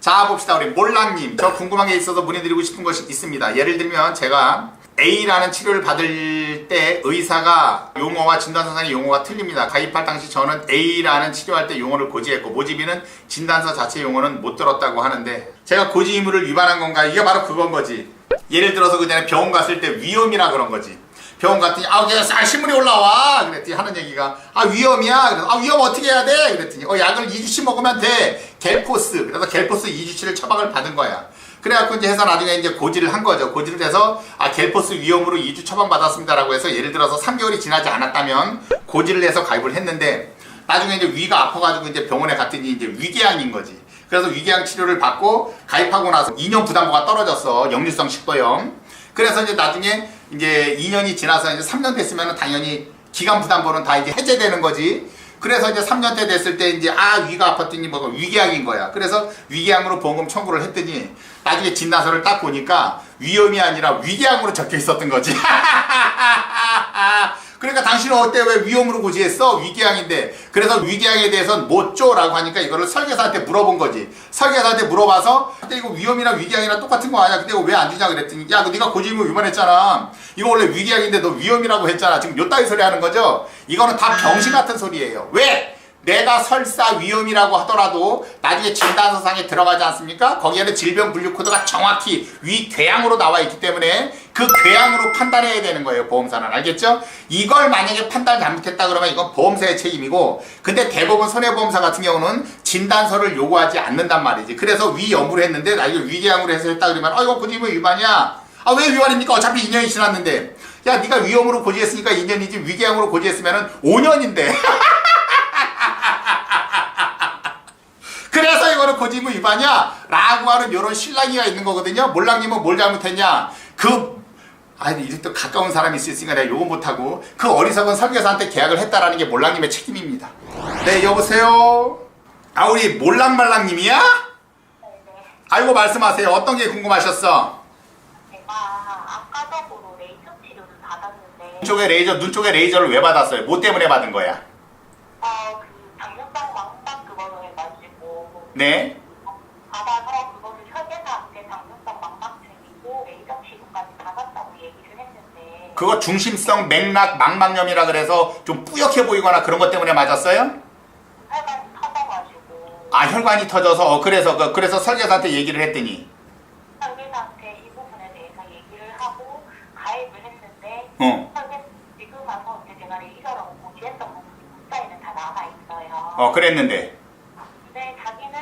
자 봅시다. 우리 몰랑님. 저 궁금한 게 있어서 문의드리고 싶은 것이 있습니다. 예를 들면 제가 A라는 치료를 받을 때 의사가 용어와 진단서상의 용어가 틀립니다. 가입할 당시 저는 A라는 치료할 때 용어를 고지했고 모집인은 진단서 자체 용어는 못 들었다고 하는데 제가 고지 의무를 위반한 건가? 이게 바로 그건 거지. 예를 들어서 그 전에 병원 갔을 때 위험이라 그런 거지 병원 갔더니 아 그냥 쌀 신문이 올라와. 그랬더니 하는 얘기가 아 위험이야. 그래서 아 위험 어떻게 해야 돼? 그랬더니 어 약을 2주치 먹으면 돼. 겔포스. 그래서 겔포스 2주치를 처방을 받은 거야. 그래갖고 이제 해서 나중에 이제 고지를 한 거죠. 고지를 해서 아 겔포스 위험으로 2주 처방 받았습니다라고 해서 예를 들어서 3개월이 지나지 않았다면 고지를 해서 가입을 했는데 나중에 이제 위가 아파가지고 이제 병원에 갔더니 이제 위궤양인 거지. 그래서 위궤양 치료를 받고 가입하고 나서 2년 부담부가 떨어졌어 역류성 식도염. 그래서 이제 나중에 이제 2년이 지나서 이제 3년 됐으면 당연히 기간 부담보는 다 이제 해제되는 거지. 그래서 이제 3년째 됐을 때 이제 아 위가 아팠더니 뭐가 위궤양인 거야. 그래서 위궤양으로 보험금 청구를 했더니 나중에 진단서를 딱 보니까 위험이 아니라 위궤양으로 적혀 있었던 거지. 그러니까 당신은 어때? 왜 위험으로 고지했어? 위궤양인데. 그래서 위궤양에 대해서는 못 줘라고 하니까 이거를 설계사한테 물어본 거지. 설계사한테 물어봐서 근데 이거 위험이랑 위궤양이랑 똑같은 거 아니야? 근데 이거 왜 안 주냐? 그랬더니 야그 네가 고지의무 위반했잖아. 이거 원래 위궤양인데 너 위험이라고 했잖아. 지금 요 따위 소리 하는 거죠? 이거는 다 병신 같은 소리예요. 왜? 내가 설사 위험이라고 하더라도 나중에 진단서상에 들어가지 않습니까? 거기에는 질병 분류 코드가 정확히 위궤양으로 나와 있기 때문에 그 궤양으로 판단해야 되는 거예요 보험사는 알겠죠? 이걸 만약에 판단 잘못했다 그러면 이건 보험사의 책임이고 근데 대부분 손해보험사 같은 경우는 진단서를 요구하지 않는단 말이지 그래서 위염으로 했는데 나중에 위궤양으로 해서 했다 그러면 아 이거 고지의무 위반이야 아 왜 위반입니까? 어차피 2년이 지났는데 야 네가 위험으로 고지했으니까 2년이지 위궤양으로 고지했으면 5년인데 이거는 고지의무 위반이야 라고 하는 이런 신랑이가 있는 거거든요 몰랑님은 뭘 잘못했냐 그 아니 이제 또 가까운 사람이 있으니까 내가 요거 못하고 그 어리석은 설계사한테 계약을 했다라는 게 몰랑님의 책임입니다 네 여보세요 아 우리 몰랑말랑님이야? 네네. 아이고 말씀하세요 어떤 게 궁금하셨어? 제가 안과적으로 레이저 치료를 받았는데, 눈 쪽에 레이저 눈 쪽에 레이저를 왜 받았어요? 뭐 때문에 받은 거야? 네 받아서 그거를 설계사한테 당뇨병 망막증이고, 레이저 치료까지 받았다고 얘기를 했는데, 그거 중심성 맥락 망막염이라 그래서 좀 뿌옇게 보이거나 그런 것 때문에 맞았어요? 혈관이 터져가지고, 아 혈관이 터져서 어, 그래서 그, 그래서 설계사한테 얘기를 했더니 설계사한테 이 부분에 대해서 얘기를 하고, 가입을 했는데, 어. 설계, 지금 와서 이제 제가 레이저라고 고지했던 부분이 문자에는 다 남아 있어요. 어 그랬는데 자기는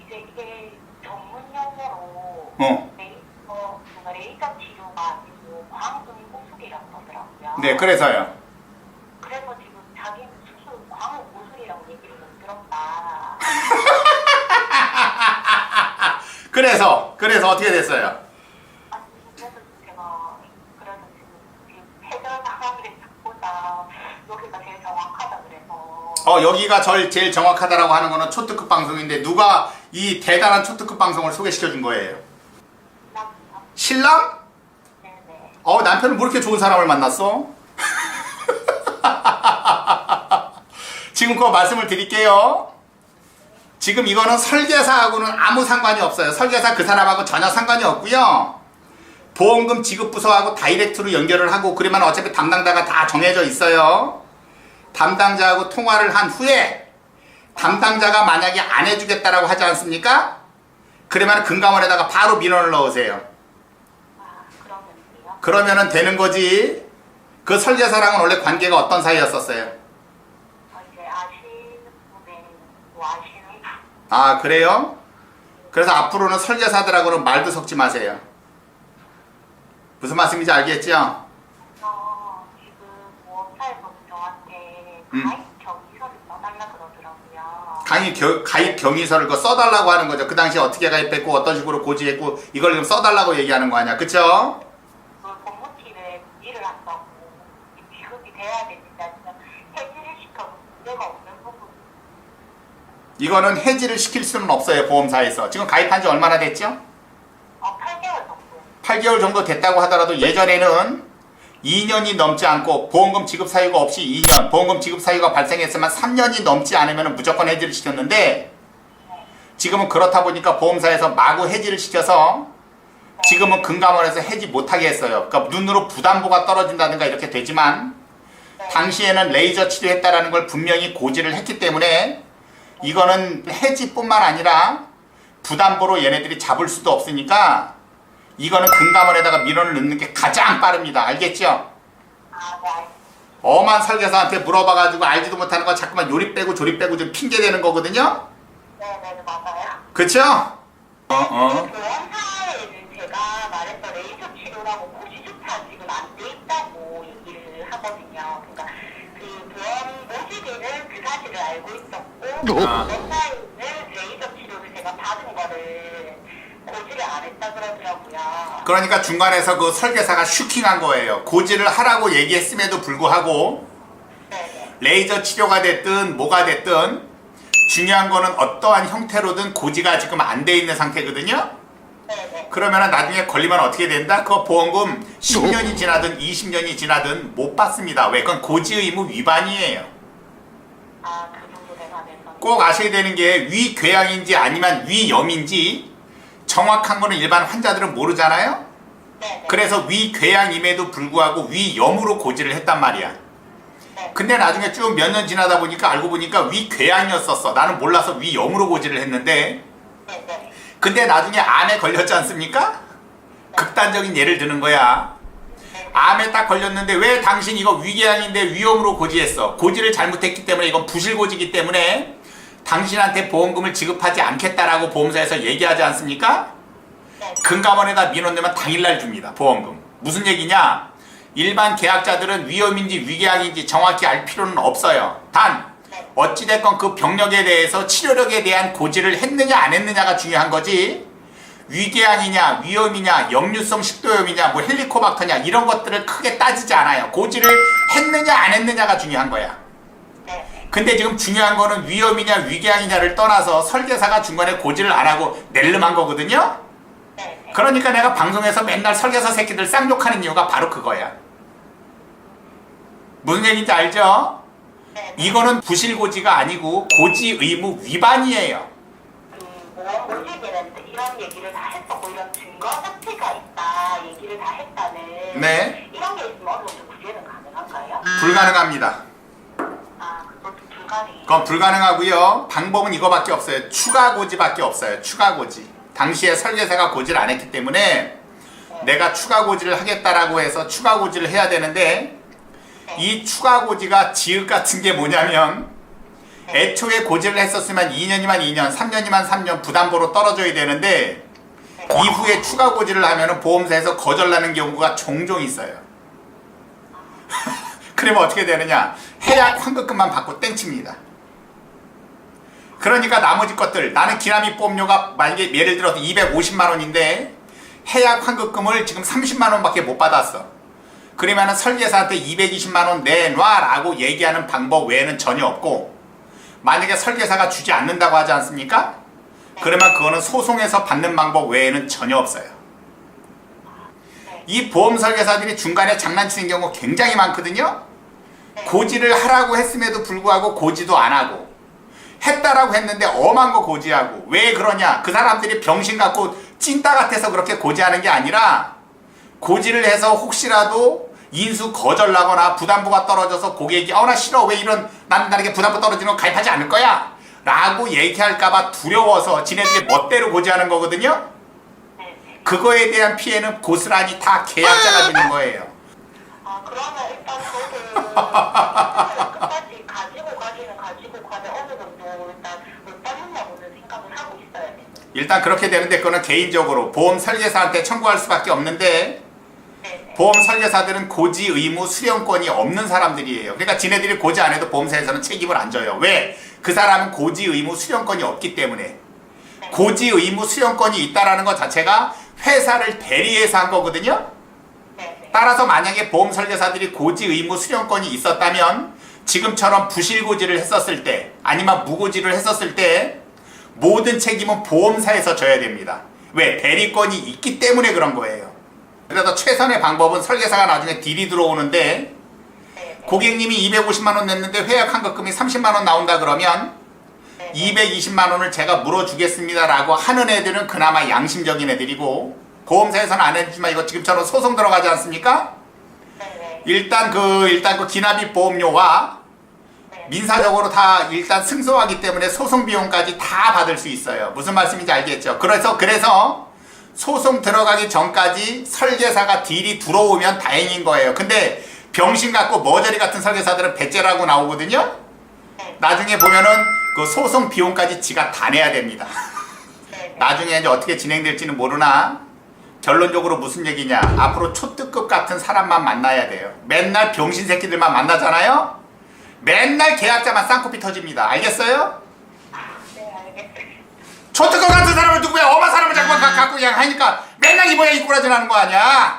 이제 이게 전문 용 어. 레이저, 뭔가 레이저 치료가 아니고 광음고술이라고 하더라고요. 네 그래서요 그래서 지금 자기는 수술 광음고술이라고 얘기를 못 들었다. 그래서 그래서 어떻게 됐어요? 아니 그래서 제가 그래서 지금 이 해결 방안을 찾고자 여기가 제일 정확하다 그래서 어 여기가 절 제일 정확하다라고 하는 거는 초특급 방송인데 누가 이 대단한 초특급 방송을 소개시켜 준 거예요? 나 신랑? 네네. 어 남편은 뭐 이렇게 좋은 사람을 만났어? 지금 그거 말씀을 드릴게요. 지금 이거는 설계사하고는 아무 상관이 없어요. 설계사 그 사람하고 전혀 상관이 없고요. 보험금 지급 부서하고 다이렉트로 연결을 하고 그러면 어차피 담당자가 다 정해져 있어요. 담당자하고 통화를 한 후에 담당자가 만약에 안 해주겠다라고 하지 않습니까? 그러면 금감원에다가 바로 민원을 넣으세요. 그러면은 되는 거지. 그 설계사랑은 원래 관계가 어떤 사이였었어요? 뭐. 아, 그래요? 그래서 앞으로는 설계사들하고는 말도 섞지 마세요. 무슨 말씀인지 알겠죠? 어, 저한테 음. 가입 경위서를 써달라 그러더라고요. 가입, 겨, 가입 경위서를 그 써달라고 하는 거죠. 그 당시에 어떻게 가입했고, 어떤 식으로 고지했고, 이걸 지금 써달라고 얘기하는 거 아니야. 그쵸? 그 법무팀에 문의를 한다고 지급이 돼야 되는지 아니면 해지를 시켜도 문제가 없는 부분. 이거는 해지를 시킬 수는 없어요. 보험사에서. 지금 가입한 지 얼마나 됐죠? 어, 8개월 정도. 8개월 정도 됐다고 하더라도 예전에는 2년이 넘지 않고 보험금 지급 사유가 없이 2년, 보험금 지급 사유가 발생했으면 3년이 넘지 않으면 무조건 해지를 시켰는데 지금은 그렇다 보니까 보험사에서 마구 해지를 시켜서 지금은 금감원에서 해지 못하게 했어요. 그러니까 눈으로 부담보가 떨어진다든가 이렇게 되지만 당시에는 레이저 치료했다라는 걸 분명히 고지를 했기 때문에 이거는 해지뿐만 아니라 부담보로 얘네들이 잡을 수도 없으니까 이거는 금감원에다가 민원을 넣는 게 가장 빠릅니다. 알겠죠? 아, 네. 엄한 설계사한테 물어봐가지고 알지도 못하는 거 자꾸만 요리 빼고 조리 빼고 좀 핑계 대는 거거든요. 네, 네, 맞아요. 그쵸? 어, 어. 그 원사에는 제가 말했던 레이저 치료라고 고지조차 지금 안 돼 있다고 얘기를 하거든요. 그러니까 그 보험 모집에는 그 사실을 알고 있었고 아. 원사에는 레이저 치료를 제가 받은 거를 고지를 안 했다 그러더라고요. 그러니까 중간에서 그 설계사가 슈킹한 거예요. 고지를 하라고 얘기했음에도 불구하고 네, 네. 레이저 치료가 됐든 뭐가 됐든 중요한 거는 어떠한 형태로든 고지가 지금 안 돼 있는 상태거든요. 네, 네. 그러면 나중에 걸리면 어떻게 된다? 그 보험금 10년이 지나든 20년이 지나든 못 받습니다. 왜? 그건 고지 의무 위반이에요. 아, 그 부분에 관해서. 꼭 아셔야 되는 게 위궤양인지 아니면 위염인지 정확한 거는 일반 환자들은 모르잖아요. 네, 네. 그래서 위궤양임에도 불구하고 위염으로 고지를 했단 말이야. 네. 근데 나중에 쭉 몇 년 지나다 보니까 알고 보니까 위궤양이었었어. 나는 몰라서 위염으로 고지를 했는데 네, 네. 근데 나중에 암에 걸렸지 않습니까? 극단적인 예를 드는 거야. 암에 딱 걸렸는데 왜 당신 이거 위궤양인데 위험으로 고지했어? 고지를 잘못했기 때문에 이건 부실고지기 때문에 당신한테 보험금을 지급하지 않겠다라고 보험사에서 얘기하지 않습니까? 네. 금감원에다 민원 내면 당일날 줍니다. 보험금. 무슨 얘기냐? 일반 계약자들은 위험인지 위궤양인지 정확히 알 필요는 없어요. 단 어찌됐건 그 병력에 대해서 치료력에 대한 고지를 했느냐 안 했느냐가 중요한 거지. 위궤양이냐 위험이냐 역류성 식도염이냐 뭐 헬리코박터냐 이런 것들을 크게 따지지 않아요. 고지를 했느냐 안 했느냐가 중요한 거야. 네, 네. 근데 지금 중요한 거는 위험이냐 위궤양이냐를 떠나서 설계사가 중간에 고지를 안 하고 낼름한 거거든요. 네, 네. 그러니까 내가 방송에서 맨날 설계사 새끼들 쌍욕하는 이유가 바로 그거야. 무슨 얘기인지 알죠? 네. 이거는 부실고지가 아니고 고지 의무 위반이에요. 이런 얘기를 다 했었고 이런 증거 자체가 있다 얘기를 다 했다는 네. 이런 게 있으면 어느 정도 구제는 가능한가요? 불가능합니다. 아 그것도 불가능해요. 그건 불가능하고요. 방법은 이거밖에 없어요. 추가 고지밖에 없어요. 추가 고지. 당시에 설계사가 고지를 안 했기 때문에 내가 추가 고지를 하겠다라고 해서 추가 고지를 해야 되는데 이 추가 고지가 지읒 같은 게 뭐냐면 애초에 고지를 했었으면 2년이면 2년, 3년이면 3년 부담보로 떨어져야 되는데 이후에 추가 고지를 하면 보험사에서 거절나는 경우가 종종 있어요. 그러면 어떻게 되느냐? 해약 환급금만 받고 땡칩니다. 그러니까 나머지 것들 나는 기남이 보험료가 만약에 예를 들어서 250만 원인데 해약 환급금을 지금 30만 원밖에 못 받았어. 그러면은 설계사한테 220만 원 내놔라고 얘기하는 방법 외에는 전혀 없고 만약에 설계사가 주지 않는다고 하지 않습니까? 그러면 그거는 소송에서 받는 방법 외에는 전혀 없어요. 이 보험 설계사들이 중간에 장난치는 경우 굉장히 많거든요. 고지를 하라고 했음에도 불구하고 고지도 안 하고 했다라고 했는데 엄한 거 고지하고 왜 그러냐? 그 사람들이 병신 같고 찐따 같아서 그렇게 고지하는 게 아니라 고지를 해서 혹시라도 인수 거절나거나 부담부가 떨어져서 고객이 어나 싫어 왜 이런 난 나에게 부담부 떨어지는 거 가입하지 않을 거야 라고 얘기할까봐 두려워서 지네들이 멋대로 고지하는 거거든요. 그거에 대한 피해는 고스란히 다 계약자가 지는 거예요 아 그러면 일단 저도 끝까지 가지고 가기는 가지고 가되 어느 정도 일단 못 받는다고는 생각을 하고 있어야 돼요. 일단 그렇게 되는데 그거는 개인적으로 보험 설계사한테 청구할 수밖에 없는데. 보험 설계사들은 고지 의무 수령권이 없는 사람들이에요. 그러니까 지네들이 고지 안 해도 보험사에서는 책임을 안 져요. 왜? 그 사람은 고지 의무 수령권이 없기 때문에. 고지 의무 수령권이 있다라는 것 자체가 회사를 대리해서 한 거거든요. 따라서 만약에 보험 설계사들이 고지 의무 수령권이 있었다면 지금처럼 부실 고지를 했었을 때 아니면 무고지를 했었을 때 모든 책임은 보험사에서 져야 됩니다. 왜? 대리권이 있기 때문에 그런 거예요. 그래서 최선의 방법은 설계사가 나중에 딜이 들어오는데. 고객님이 250만 원 냈는데 회약 환급금이 30만 원 나온다 그러면 네. 220만 원을 제가 물어주겠습니다라고 하는 애들은 그나마 양심적인 애들이고 보험사에서는 안 해주지만 이거 지금처럼 소송 들어가지 않습니까? 일단 그 일단 그 기납입 보험료와 네. 민사적으로 다 일단 승소하기 때문에 소송 비용까지 다 받을 수 있어요. 무슨 말씀인지 알겠죠? 그래서 그래서 소송 들어가기 전까지 설계사가 딜이 들어오면 다행인 거예요. 근데 병신 같고 머저리 같은 설계사들은 배째라고 나오거든요. 네. 나중에 보면은 그 소송 비용까지 지가 다 내야 됩니다. 네. 나중에 이제 어떻게 진행될지는 모르나 결론적으로 무슨 얘기냐 앞으로 초특급 같은 사람만 만나야 돼요 맨날 병신 새끼들만 만나잖아요 맨날 계약자만 쌍코피 터집니다 알겠어요? 초특급 같은 사람을 두고 왜 엄한 사람을 자꾸 가- 갖고 그냥 하니까 맨날 이 모양 이 꼬라지 나는 거 아니야